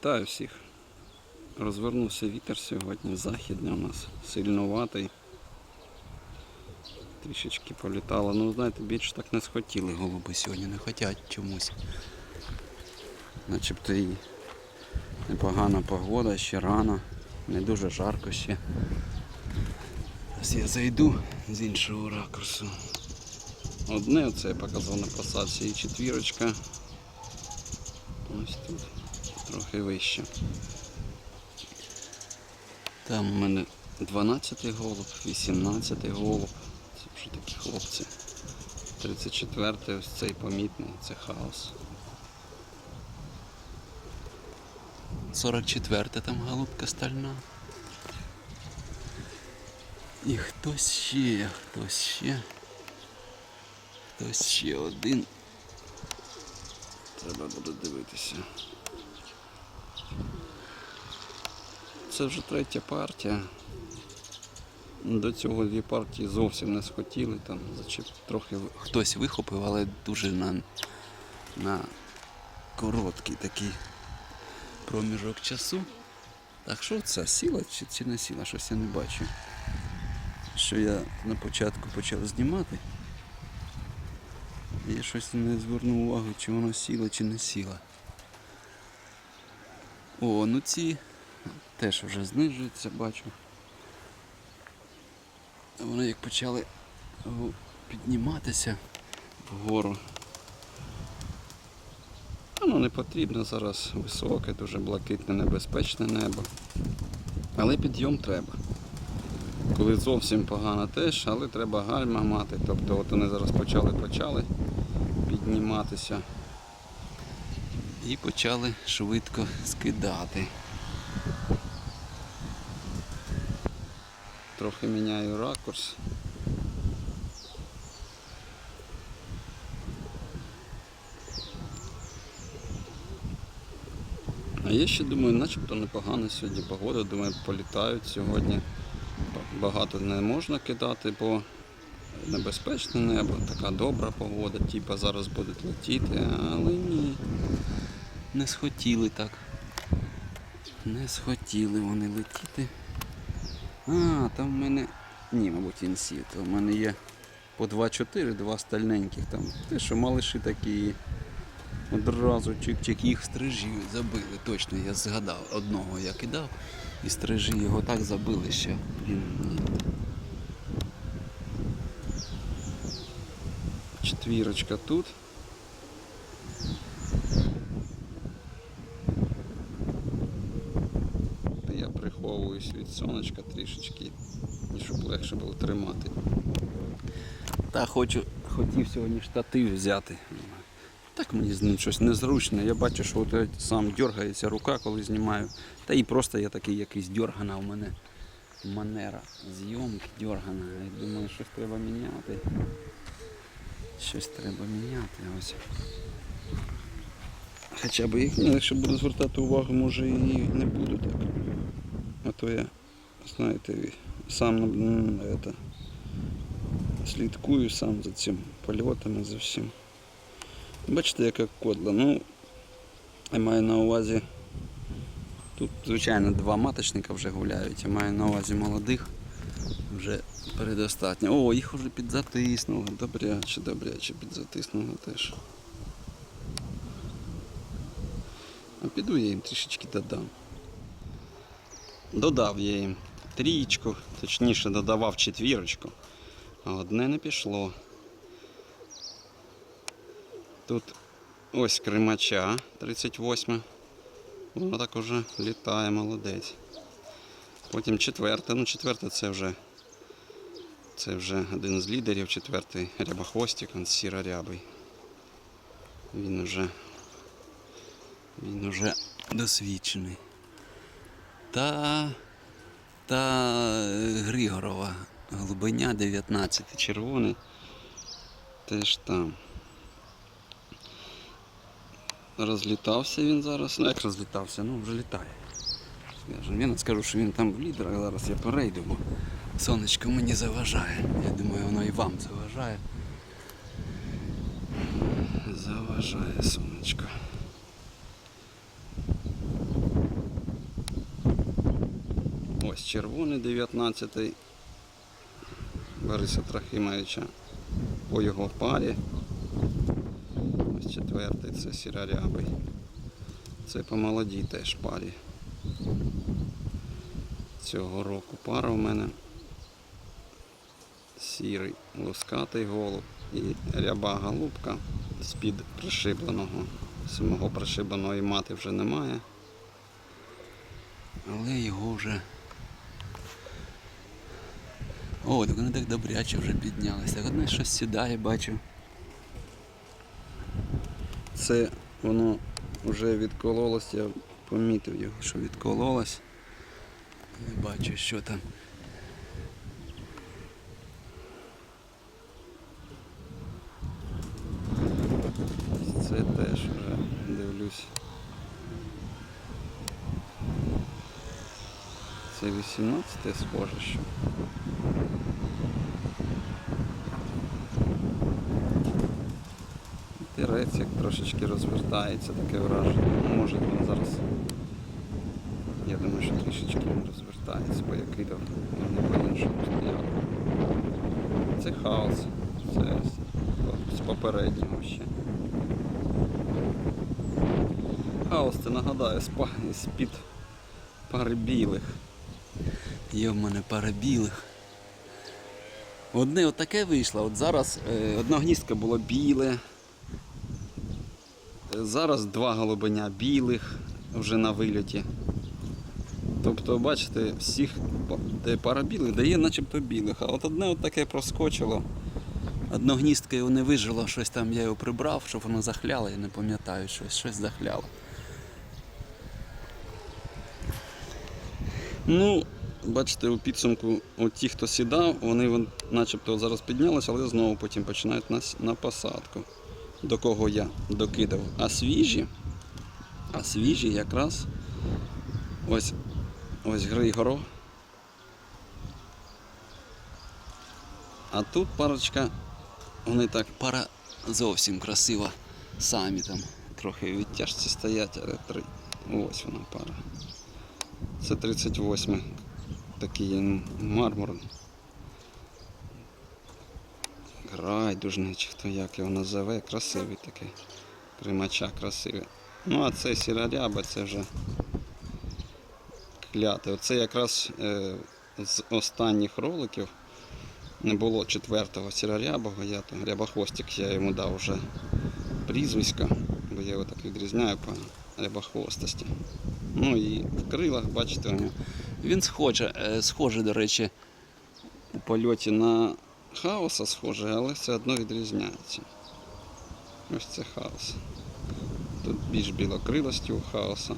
Вітаю всіх. Розвернувся вітер сьогодні, західний у нас сильнуватий. Трішечки політало. Ну, знаєте, більше так не схотіли голуби сьогодні, не хотять чомусь. Начебто і непогана погода, ще рано, не дуже жарко ще. Зараз я зайду з іншого ракурсу. Одне оце я показав на посадці і четвірочка. Ось тут трохи вище. Там у мене 12 голуб, 18 голуб. Це вже такі хлопці. 34-й ось цей помітний, це хаос. 44 там голубка стальна. І хтось ще, хтось ще. Хтось ще один. Треба буде дивитися. Це вже третя партія. До цього дві партії зовсім не схотіли, там зачеп... трохи хтось вихопив, але дуже на, на короткий такий проміжок часу. Так що це сіла чи, чи не сіла? Щось я не бачу. Що я на початку почав знімати. Я щось не звернув увагу, чи воно сіло, чи не сіло. О, ну ці теж вже знижуються, бачу. Вони як почали підніматися вгору. Воно не потрібно зараз високе, дуже блакитне, небезпечне небо. Але підйом треба. Коли зовсім погано теж, але треба гальма мати. Тобто от вони зараз почали почали підніматися і почали швидко скидати. Трохи міняю ракурс. А я ще думаю, начебто непогана сьогодні погода, думаю, політають сьогодні. Багато не можна кидати, бо небезпечне небо, така добра погода, типа зараз будуть летіти, але ні. Не схотіли так. Не схотіли вони летіти. А, там в мене. Ні, мабуть, інсіт. У мене є по 2-4, два стальненьких там. Те, що малиші такі. Одразу чик-чик їх стрижі забили. Точно я згадав. Одного я кидав і стрижі його так забили ще. Четвірочка тут. Я приховуюсь від сонечка трішечки, щоб легше було тримати. Та хочу, хотів сьогодні штатив взяти. Так мені з ним щось незручне. Я бачу, що от сам дергається рука, коли знімаю. Та і просто я такий якийсь дергана у мене манера зйомки дергана. Я думаю, щось треба міняти. Щось треба міняти. Ось. Хоча б їх, ну, якщо буду звертати увагу, може і не буду так. То я, знаєте, сам это, слідкую сам за цим польотами, за всім. Бачите, яка кодла. Ну, я маю на увазі. Тут, звичайно, два маточника вже гуляють. Я маю на увазі молодих. Вже передостатньо. О, їх вже підзатиснули. Добряче, добряче підзатиснули теж. А піду я їм трішечки додам. Додав я їм трієчку, точніше додавав четвірочку, а одне не пішло. Тут ось кримача 38. Воно так уже літає, молодець. Потім четверте. Ну, четверте це вже це вже один з лідерів, четвертий рябохвостик, він сіро-рябий. Він уже він уже досвідчений. Та та Григорова глибиня 19 червоний. Теж там. Розлітався він зараз. Ну як розлітався? Ну вже літає. Я не скажу, що він там в лідерах, зараз я перейду, бо сонечко мені заважає. Я думаю, воно і вам заважає. Заважає сонечко. Ось червоний 19-й Бориса Трохимовича по його парі. Ось четвертий це сірарябий. Це по молодій теж парі. Цього року пара у мене. Сірий лускатий голуб і ряба голубка з-під пришибленого. Самого пришибленої мати вже немає. Але його вже. О, так вони так добряче вже піднялися. Так одне щось сідає, бачу. Це воно вже відкололось, я помітив його, що відкололось. Не бачу, що там. Це теж вже дивлюсь. Це 18 схоже, що. Тирець як трошечки розвертається, таке враження. Ну, Може він зараз. Я думаю, що трішечки він розвертається, бо я кидав, не певен, що стояв. Це хаос. Це з- попереднього ще. Хаос, це нагадаю, з-під пари білих. Є в мене пара білих. Одне отаке вийшло. От зараз е, одна гніздка було біле. Зараз два голубеня білих вже на вильоті. Тобто, бачите, всіх де пара білих дає начебто білих, а от одне от таке проскочило. Одно гніздко його не вижило, щось там я його прибрав, щоб воно захляло, я не пам'ятаю, щось, щось захляло. Ну, бачите, у підсумку ті, хто сідав, вони начебто зараз піднялися, але знову потім починають на, с- на посадку. До кого я докидав. А свіжі, а свіжі якраз ось ось Григоро. А тут парочка, вони так, пара зовсім красива. Самі там трохи відтяжці стоять, але три. Ось вона пара. Це 38 такий мармур. Грайдужний, чи хто як його називе, красивий такий. Примача красивий. Ну а це сіраряба, це вже кляте. Оце якраз е, з останніх роликів не було четвертого сірарябого, я там рябохвостик, я йому дав вже прізвисько, бо я його так відрізняю по рябохвостості. Ну і в крилах, бачите, у нього. Він схоже, е, схоже, до речі, у польоті на хаоса схоже, але все одно відрізняється. Ось це хаос. Тут більш білокрилості у хаоса.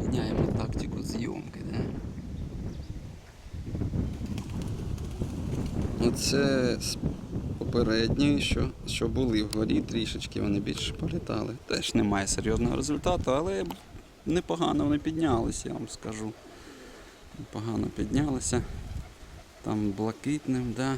Міняємо попередньої, що, що були вгорі, трішечки вони більше політали. Теж немає серйозного результату, але непогано вони піднялися, я вам скажу. Непогано піднялися. Там блакитним, да.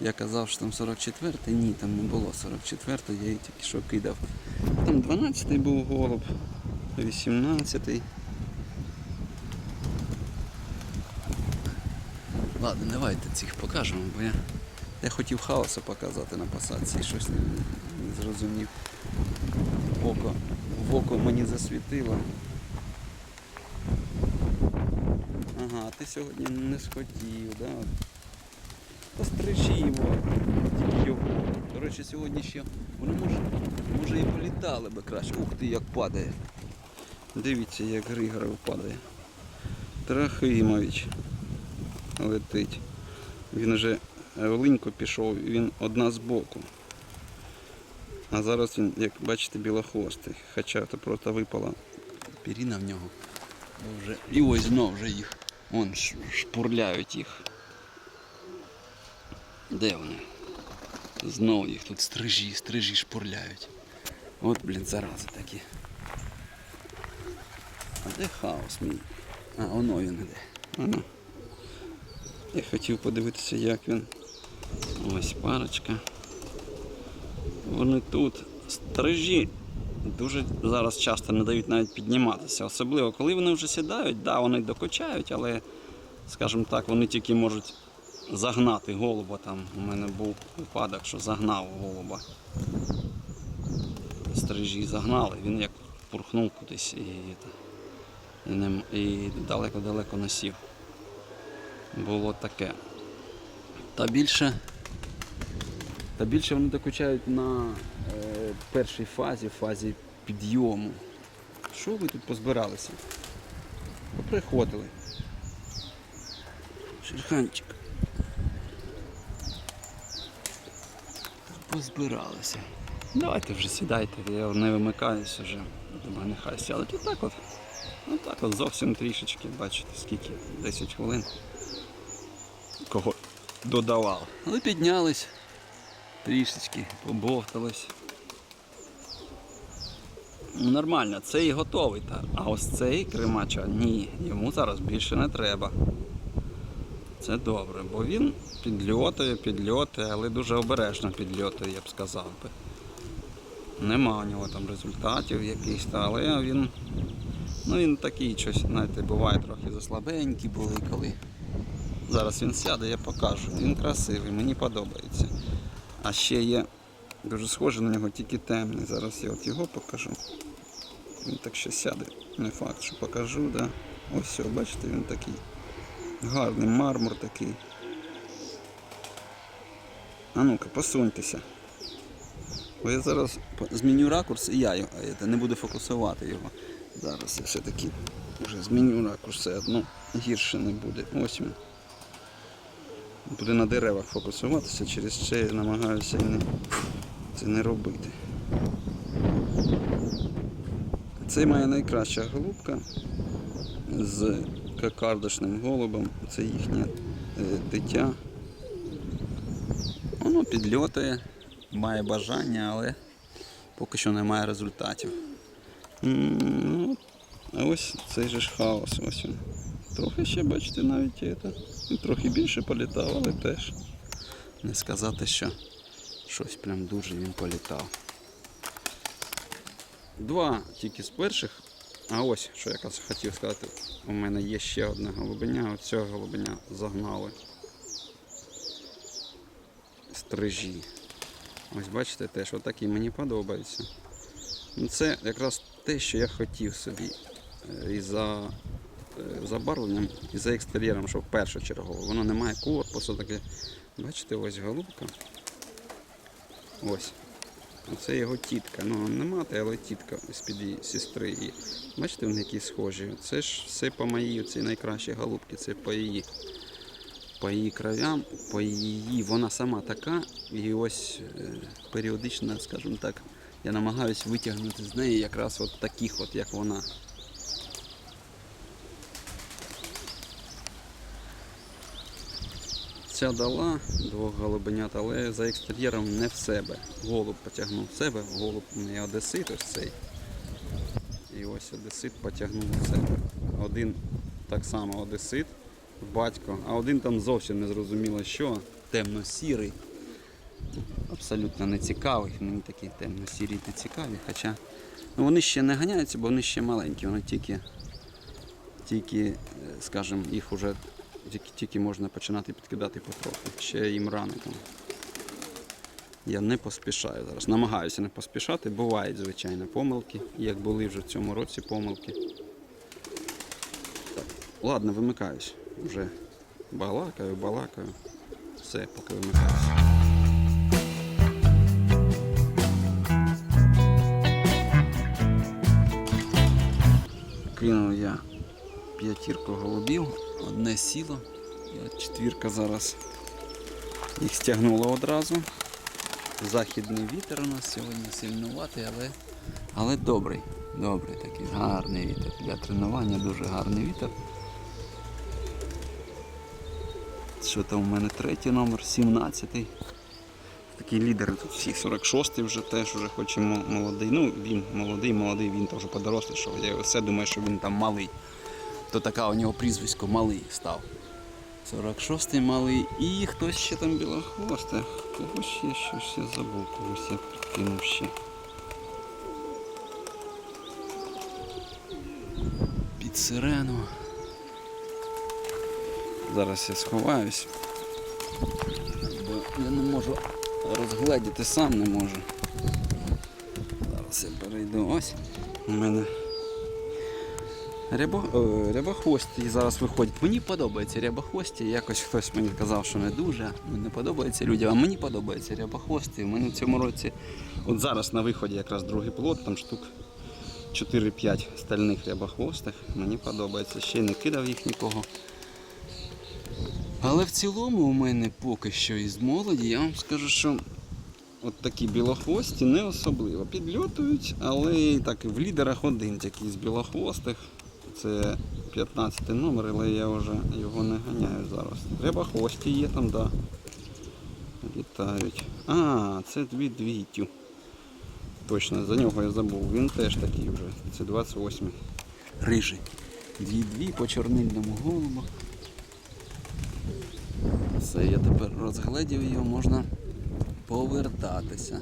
Я казав, що там 44-й, ні, там не було 44-й, я її тільки що кидав. Там 12-й був голуб, 18-й. Ладно, давайте цих покажемо, бо я, я хотів хаоса показати на посадці, щось не, не зрозумів. Око, в око мені засвітило. Ага, ти сьогодні не схотів, да? Пострижи його, тільки його. Речі, сьогодні ще воно може, може і політали би краще. Ух ти, як падає. Дивіться, як Григоров падає. Трохимович летить. Він вже Волинько пішов, він одна з боку. А зараз він, як бачите, білохвостий. Хоча це просто випала піріна в нього. Вже... І ось знов вже їх. Вон шпурляють їх. Де вони? Знову їх тут стрижі, стрижі шпурляють. От, блін, зарази такі. А де хаос мій? А, воно він іде. Я хотів подивитися, як він Ось парочка. Вони тут. Стрижі дуже зараз часто не дають навіть підніматися. Особливо, коли вони вже сідають, да, вони докочають, але, скажімо так, вони тільки можуть загнати голуба. Там у мене був випадок, що загнав голуба. Стрижі загнали, він як пурхнув кудись і, і, і далеко-далеко носів. Було таке. Та більше, та більше вони докучають на е, першій фазі, фазі підйому. Що ви тут позбиралися? Поприходили. Шерханчик. Позбиралися. Давайте вже сідайте, я не вимикаюсь вже. Думаю, нехай сядуть. Отак от. Отак от зовсім трішечки, бачите, скільки? 10 хвилин. Кого додавав. Але піднялись трішечки, побовтались. Ну, Нормально, цей готовий, та. а ось цей кримача ні, йому зараз більше не треба. Це добре, бо він підльотує, підльотує, але дуже обережно підльотує, я б сказав би. Нема у нього там результатів якихось, але він, ну він такий щось, знаєте, буває трохи заслабенький були коли. Зараз він сяде, я покажу. Він красивий, мені подобається. А ще є дуже схожий на нього, тільки темний. Зараз я от його покажу. Він так ще сяде. Не факт, що покажу, да. Ось бачите, він такий. Гарний мармур такий. А ну-ка, посуньтеся. Бо я зараз зміню ракурс і я його, не буду фокусувати його. Зараз я все-таки вже зміню ракурс, одно гірше не буде. Ось він. Буде на деревах фокусуватися, через це я намагаюся не, це не робити. Це моя найкраща голубка з кокардочним голубом. Це їхнє е, дитя. Воно підльотує, має бажання, але поки що немає результатів. Ну, а ось цей же ж хаос. Ось він. Трохи ще, бачите, навіть і це. Він трохи більше політав, але теж. Не сказати, що щось прям дуже він політав. Два тільки з перших. А ось, що я хотів сказати, у мене є ще одне голубеня, от цього голубеня загнали. Стрижі. Ось бачите теж, отакий мені подобається. Ну, Це якраз те, що я хотів собі. Е, І за забарвленням, і за екстер'єром, що першочергово. Воно не має корпусу таке. Бачите, ось голубка. Ось. Оце його тітка. Ну, не мати, але тітка з-під її сестри. І бачите, вони які схожі. Це ж все по моїй, ці найкращі голубки, це по її. По її кровям, по її, вона сама така, і ось е, періодично, скажімо так, я намагаюся витягнути з неї якраз от таких, от як вона. Ця дала двох голубенят, але за екстер'єром не в себе. Голуб потягнув в себе, голуб не одесит ось цей. І ось одесит потягнув в себе. Один так само одесит, батько, а один там зовсім не зрозуміло що, темно-сірий. Абсолютно не цікавий. Мені такі темно-сірі не цікаві. Хоча ну, вони ще не ганяються, бо вони ще маленькі, вони тільки, тільки е, скажімо, їх вже тільки, тільки можна починати підкидати потроху. Ще їм рано там. Я не поспішаю зараз. Намагаюся не поспішати. Бувають, звичайно, помилки, як були вже в цьому році помилки. Так, ладно, вимикаюсь. Вже балакаю, балакаю. Все, поки вимикаюся. Кинув я п'ятірку голубів, одне сіло, четвірка зараз їх стягнула одразу. Західний вітер у нас сьогодні сильнуватий, але, але добрий. Добрий такий гарний вітер. Для тренування дуже гарний вітер. Що там у мене третій номер, 17-й. Такий лідер тут всіх 46-й вже теж вже хоч молодий. Ну, він молодий, молодий, він теж подорослішав. Я все думаю, що він там малий. То така у нього прізвисько малий став. 46-й малий і хтось ще там білохвостий. Кого ще щось я забув, когось я підкинув ще. Під сирену. Зараз я сховаюсь. Бо я не можу розгледіти, сам не можу. Зараз я перейду. Ось у мене Рябо, о, рябохвості зараз виходять. Мені подобається рябохвості. Якось хтось мені казав, що не дуже. Не подобається людям, а мені подобається рябохвості. У мене в цьому році, от зараз на виході якраз другий плод, там штук 4-5 стальних рябохвостих. Мені подобається. Ще не кидав їх нікого. Але в цілому у мене поки що із молоді, я вам скажу, що от такі білохвості не особливо підльотують, але так і в лідерах один такий з білохвостих. Це 15 номер, але я вже його не ганяю зараз. Рябохвості є там, да. Літають. А, це дві двітю. Точно, за нього я забув. Він теж такий вже. Це 28. Рижий. Дві-дві по чорнильному голубу. Все, я тепер розгледів його, можна повертатися.